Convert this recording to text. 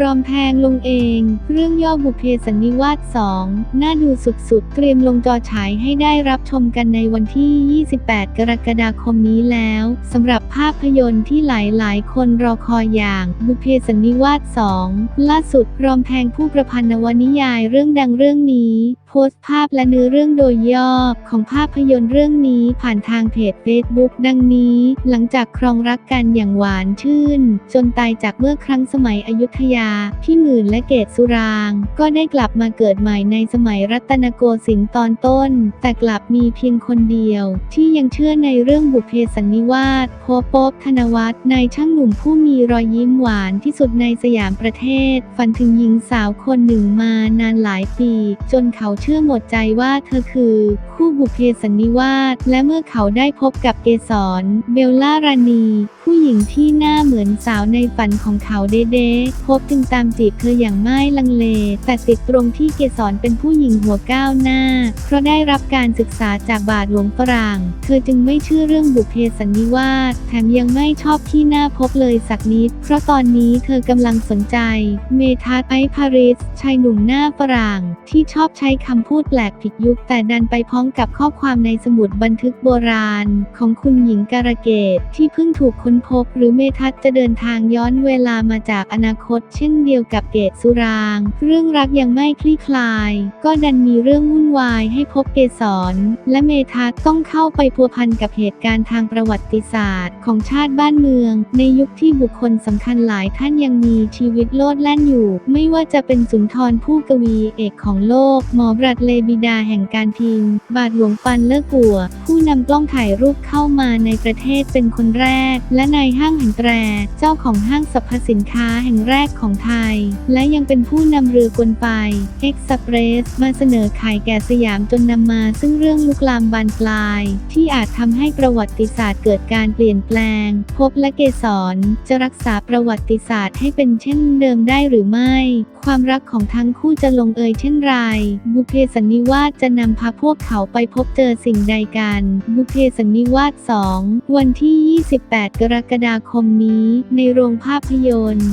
รอมแพงลงเอง เรื่องย่อบุพเพสันนิวาส 2 น่าดูสุดๆ เตรียมลงจอฉายให้ได้รับชมกันในวันที่ 28 กรกฎาคมนี้แล้วสำหรับภาพยนตร์ที่หลายๆ คนรอคอยอย่าง บุพเพสันนิวาส 2 ล่าสุดรอมแพงผู้ประพันธ์นวนิยายเรื่องดังเรื่องนี้ โพสต์ภาพและเนื้อเรื่องโดยย่อของภาพยนตร์เรื่องนี้ผ่านทางเพจ Facebook ดังนี้ หลังจากครองรักกันอย่างหวานชื่น จนตายจากเมื่อครั้งสมัยอยุธยาพี่หมื่นและเกตสุราง ก็ได้กลับมาเกิดใหม่ในสมัยรัตนโกสินทร์ตอนต้น แต่กลับมีเพียงคนเดียว ที่ยังเชื่อในเรื่องบุพเพสันนิวาสโพโป๊บธนวัฒน์นายช่างหนุ่มผู้มีรอยยิ้มหวานที่สุดในสยามประเทศ ฝันถึงหญิงสาวคนหนึ่งมานานหลายปี จนเขาเชื่อหมดใจว่าเธอคือ คู่บุพเพสันนิวาสและเมื่อเขาได้พบกับเกสรเบลล่ารานี ผู้หญิงที่หน้าเหมือนสาวในฝันของเขาเดเดพบจึงตามจีบเธออย่างไม่ลังเล แต่ติดตรงที่เกสรเป็นผู้หญิงหัวก้าวหน้า เพราะได้รับการศึกษาจากบาทหลวงฝรั่ง เธอจึงไม่เชื่อเรื่องบุพเพสันนิวาส แถมยังไม่ชอบที่หน้าพบเลยสักนิด เพราะตอนนี้เธอกำลังสนใจ เมทัศไอพาริส ชายหนุ่มหน้าฝรั่ง ที่ชอบใช้คำพูดแปลกผิดยุคแต่ดันไปพ้องกับข้อความในสมุดบันทึกโบราณ ของคุณหญิงการะเกดที่เพิ่งถูกค้นพบ หรือเมทัศจะเดินทางย้อนเวลามาจากอนาคตเช่นเดียวกับเกตสุราง เรื่องรักยังไม่คลี่คลาย ก็ดันมีเรื่องวุ่นวายให้พบเกสรและเมทัศต้องเข้าไปพัวพันกับเหตุการณ์ทางประวัติศาสตร์ ของชาติบ้านเมือง ในยุคที่บุคคลสำคัญหลายท่านยังมีชีวิตโลดแล่นอยู่ ไม่ว่าจะเป็นสุนทรผู้กวีเอกของโลก หมอบรัดเลบิดาแห่งการพิมพ์ บาทหลวงปันเลิกกัว ผู้นำกล้องถ่ายรูปเข้ามาในประเทศเป็นคนแรก และนายห้างแห่งแตร เจ้าของห้างสรรพสินค้าแห่งแรกของไทย และยังเป็นผู้นำเรือกลไฟเอ็กซ์เพรสมาเสนอขายแก่สยามจนนำมาซึ่งเรื่องลุกลามบานปลาย ที่อาจทำให้ประวัติศาสตร์เกิดการเปลี่ยนแปลง พบและเกสรจะรักษาประวัติศาสตร์ให้เป็นเช่นเดิมได้หรือไม่ ความรักของทั้งคู่จะลงเอยเช่นไร บุเพสันนิวาสจะนำพาพวกเขาไปพบเจอสิ่งใดกัน บุเพสันนิวาส 2 วันที่ 28 กรกฎาคมนี้ ในโรงภาพยนตร์